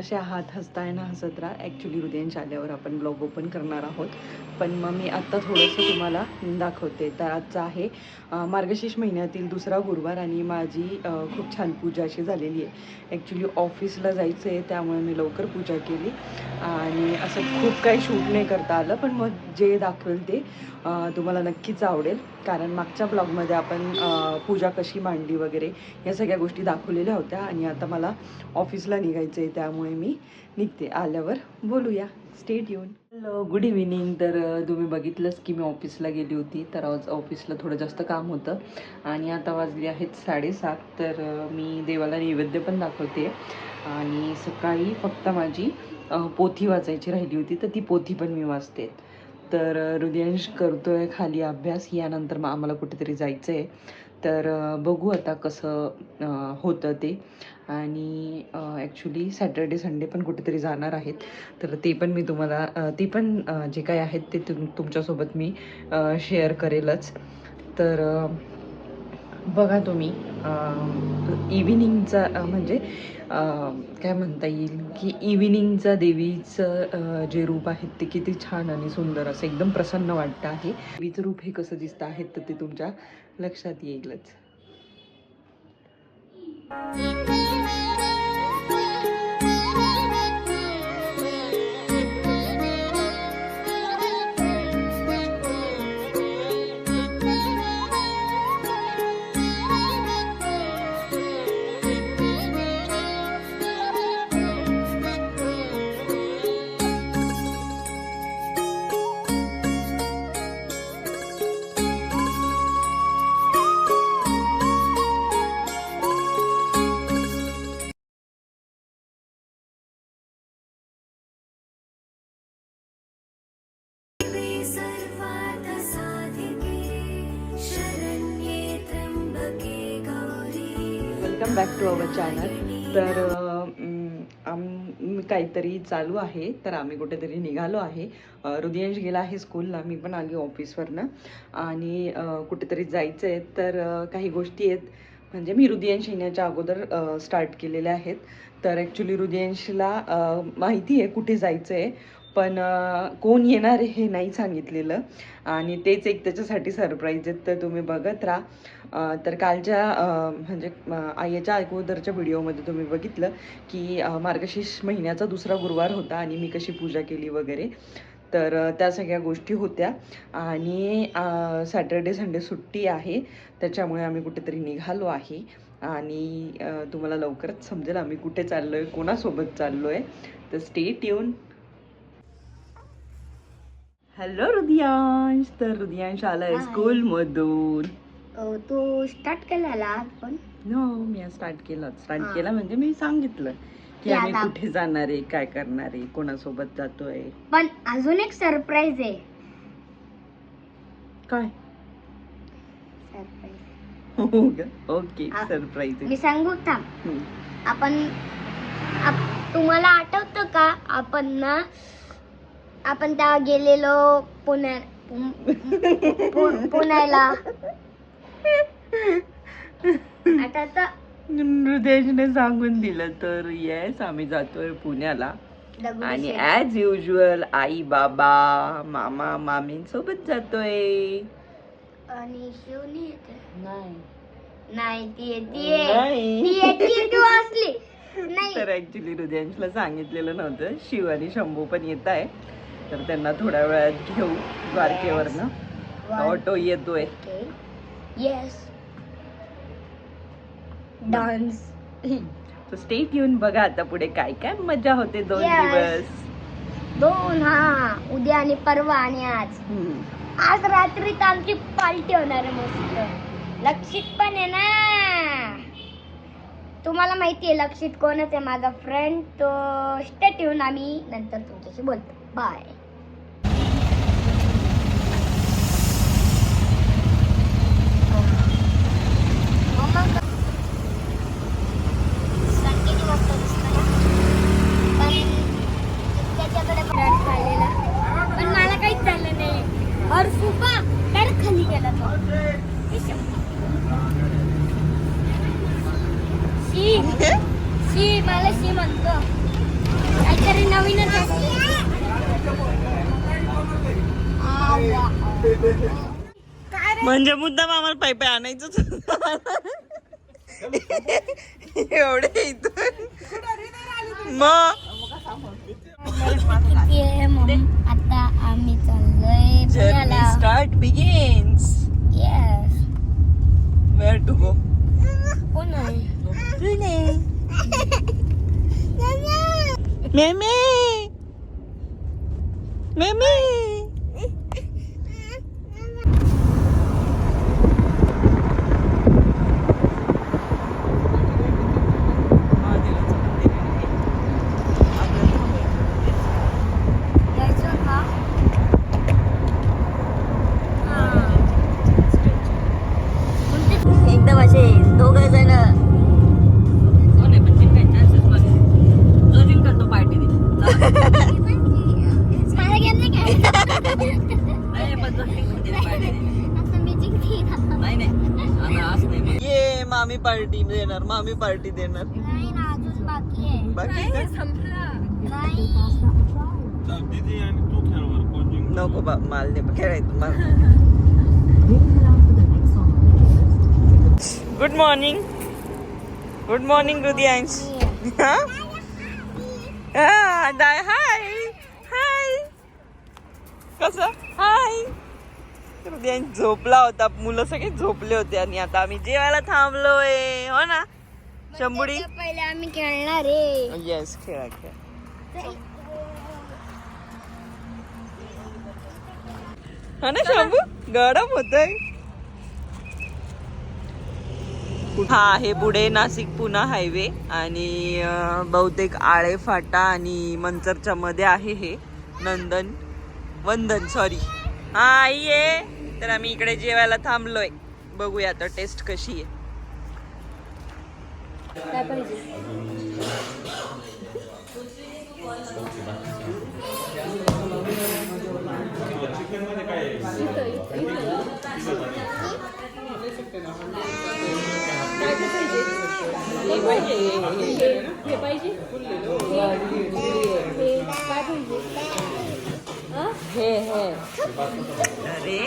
कसे आहात? हसताय ना हसत राहा. ॲक्च्युली हृदयांच्या आल्यावर आपण ब्लॉग ओपन करणार आहोत. पण मग मी आत्ता थोडंसं तुम्हाला दाखवते. तर आजचा आहे मार्गशीर्ष महिन्यातील दुसरा गुरुवार आणि माझी खूप छान पूजा अशी झालेली आहे. ॲक्च्युली ऑफिसला जायचं आहे त्यामुळे मी लवकर पूजा केली. आणि असं खूप काही शूट नाही करता आलं पण मग जे दाखवेल ते तुम्हाला नक्कीच आवडेल. कारण मागच्या ब्लॉगमध्ये आपण पूजा कशी मांडली वगैरे या सगळ्या गोष्टी दाखवलेल्या होत्या. आणि आता मला ऑफिसला निघायचं आहे त्यामुळे मी निघते. आल्यावर बोलूया. स्टेट येऊन हॅलो गुड इव्हिनिंग तर तुम्ही बघितलंच की मी ऑफिसला गेली होती. तर आज ऑफिसला थोडं जास्त काम होतं. आणि आता वाजली आहेत साडेसात. तर मी देवाला नैवेद्य पण दाखवते. आणि सकाळी फक्त माझी पोथी वाचायची राहिली होती. तर ती पोथी पण मी वाचते. तर हृदयांश करतो आहे खाली अभ्यास. यानंतर मग आम्हाला कुठेतरी जायचं आहे तर बघू आता कसं होतं ते. आणि ॲक्च्युली सॅटर्डे संडे पण कुठेतरी जाणार आहेत. तर ते पण मी तुम्हाला ते पण जे काही आहेत ते तुम तुमच्यासोबत मी शेअर करेलच. तर बघा तुम्ही इव्हिनिंगचा म्हणजे काय म्हणता येईल की इव्हिनिंगचा देवीचं जे रूप आहे ते किती छान आणि सुंदर असं एकदम प्रसन्न वाटतं आहे. देवीचं रूप हे कसं दिसतं आहे तर ते तुमच्या लक्षात येईलच. Welcome back to our channel तर आम काहीतरी चालू आहे तर आम्ही कुठेतरी निघालो आहे. हृदयंश गेला आहे स्कूलला मी पण आली ऑफिसवरनं आणि कुठेतरी जायचं आहे तर काही गोष्टी आहेत. म्हणजे मी हृदयंश येण्याच्या अगोदर स्टार्ट केलेल्या आहेत. तर ॲक्च्युली हृदयंशला माहिती आहे कुठे जायचं आहे पण कोण येणार आहे हे नाही सांगितलेलं. आणि तेच एक त्याच्यासाठी सरप्राईज आहेत तर तुम्ही बघत राहा. तर कालच्या म्हणजे आईच्या अगोदरच्या व्हिडिओमध्ये तुम्ही बघितलं की मार्गशीर्ष महिन्याचा दुसरा गुरुवार होता आणि मी कशी पूजा केली वगैरे. तर त्या सगळ्या गोष्टी होत्या. आणि सॅटर्डे संडे सुट्टी आहे. त्याच्यामुळे आम्ही कुठेतरी निघालो आहे. आणि तुम्हाला लवकरच समजेल आम्ही कुठे चाललो आहे कोणासोबत चाललो आहे तर स्टेट येऊन हॅलो हृदयांश तर हृदयांश आलाय Hi. स्कूलमधून. अ, तू स्टार्ट केलेला आज पण? नो मी स्टार्ट केलं स्टार्ट हा. केलं म्हणजे मी सांगितलं की की आम्ही आता- कुठे जाणार आहे काय करणार आहे कोणासोबत जातोय. पण अजून एक सरप्राईज आहे. काय? सरप्राईज ओके आ- सरप्राईज मी सांगू थांब आपण आप- तुम्हाला आठवतं का? आपण ना आपण तेव्हा गेलेलो पुण्या पु- पुण्याला. आठवतं हृदयने सांगून दिलं तर येस आम्ही जातोय पुण्याला. आणि दगडूशेठ. ऍज युजल आई बाबा मामा मामींसोबत जातोय. आणि शिवनी येते नाही. नाही ती येते नाही. ती येते तू असली. नाही. तर ऍक्च्युली हृदयांशला सांगितलेलं नव्हतं. शिव आणि शंभू पण येत आहे तर त्यांना थोड्या वेळात घेऊ द्वारकेवरनं. ऑटो येतोय. येस डान्स तर स्टेट येऊन बघा आता पुढे काय काय मजा होते दोन Yes. दिवस. दोन हा. उद्या आणि परवा आणि आज. आज रात्री तर आमची पार्टी होणार आहे मस्त. लक्षित पण आहे ना. तुम्हाला माहिती आहे लक्षित कोणच आहे माझा फ्रेंड तो स्टेट येऊन आम्ही नंतर तुमच्याशी बोलतो. बाय पण मला काहीच झालं नाही और सुपा तर खाली गेला तो शी शी मला शी म्हणतो म्हणजे मुद्दाम आम्हाला पाय पाय आणायचंच एवढे इथून. मग? आता आम्ही चाललोय start begins yes where to go कोण आहे मेमे. मेमे. मामी पार्टी देणार मामी पार्टी देणार. नाही ना अजून बाकी आहे. बाकी काय? नाही. नको बा माल नाही खेळायचं माल. Good morning good morning Hridayansh hi hi कसं हाय झोपला होता. मुलं सगळे झोपले होते आणि आता आम्ही जेवायला थांबलोय. हो ना? शंभुडी? त्याच्या पहिले आम्ही खेळणार आहे. येस खेळा खेळा. हा ना शंभू? गरम होतय. हा आहे पुढे नाशिक पुणा हायवे आणि बहुतेक आळे फाटा आणि मंचरच्या मध्ये आहे हे. नंदन वंदन सॉरी हा आई आहे तर आम्ही इकडे जेवायला थांबलोय. बघूया आता टेस्ट कशी आहे. पाहिजे. हे हे अरे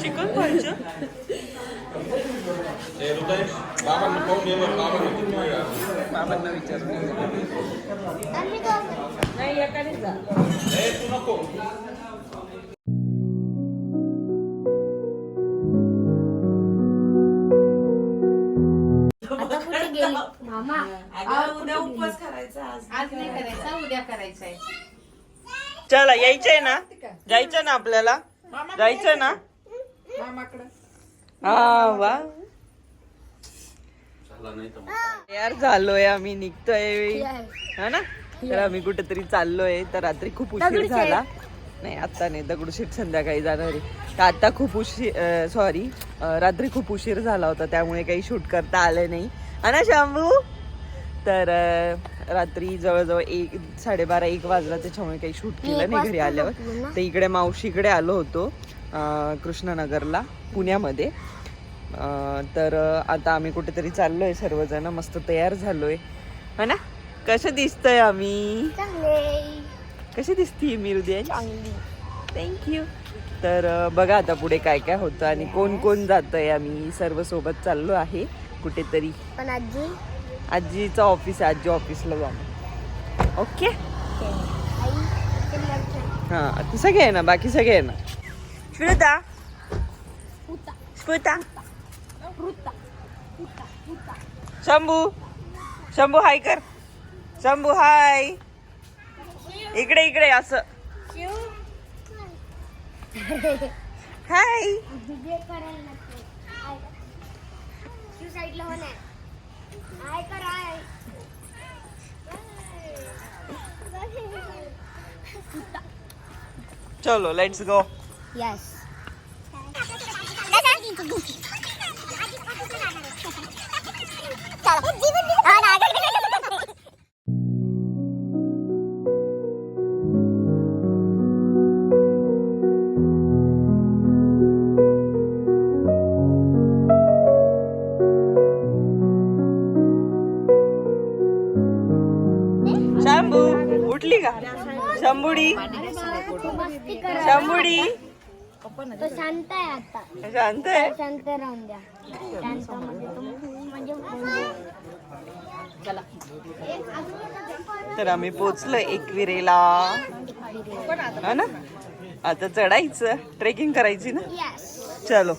चिकन पाहिजे बाबांना विचार आम्ही दोघं. नाही एकाने जा आता मामा उद्या उपवास करायचा आज नाही करायचा. उद्या करायचा आहे चला यायचंय ना? जायचं ना आपल्याला? जायचं ना? हा वा. तयार झालोय आम्ही निघतोय हा ना? तर आम्ही कुठेतरी चाललोय तर रात्री खूप उशीर. झाला. नाही आता नाही दगडूशेठ संध्याकाळी जाणार आहे. तर आता खूप उशीर सॉरी रात्री खूप उशीर झाला होता त्यामुळे काही शूट करता आलं नाही. हा ना शंभू? तर रात्री जवळजवळ एक साडेबारा एक वाजला त्याच्यामुळे काही शूट केलं नाही घरी आल्यावर. तर इकडे मावशीकडे आलो होतो कृष्णनगरला पुण्यामध्ये. तर आता आम्ही कुठेतरी चाललोय सर्वजण मस्त तयार झालोय. हा ना? कसं दिसतंय आम्ही? कशी दिसतीये मी हृदय थँक्यू तर बघा आता पुढे काय काय होतं आणि कोण कोण जातंय आम्ही. सर्व सोबत चाललो आहे कुठेतरी. पण आजी? आजीचं ऑफिस आहे आजी ऑफिसला जाऊ ओके हां ते हा सगळे आहे ना बाकी सगळे आहे ना? श्वेता पुता श्वेता शंभू? शंभू हाय कर. शंभू हाय इकडे इकडे असं. हाय चलो लेट्स गो यस का? शंभुडी? शंभुडी? तो शांत आहे आता. शांत आहे? शांत राहून द्या. शांत म्हणजे म्हणजे तर आम्ही पोचलो एकविरेला हा ना? आता चढायचं. ट्रेकिंग करायची ना? चलो.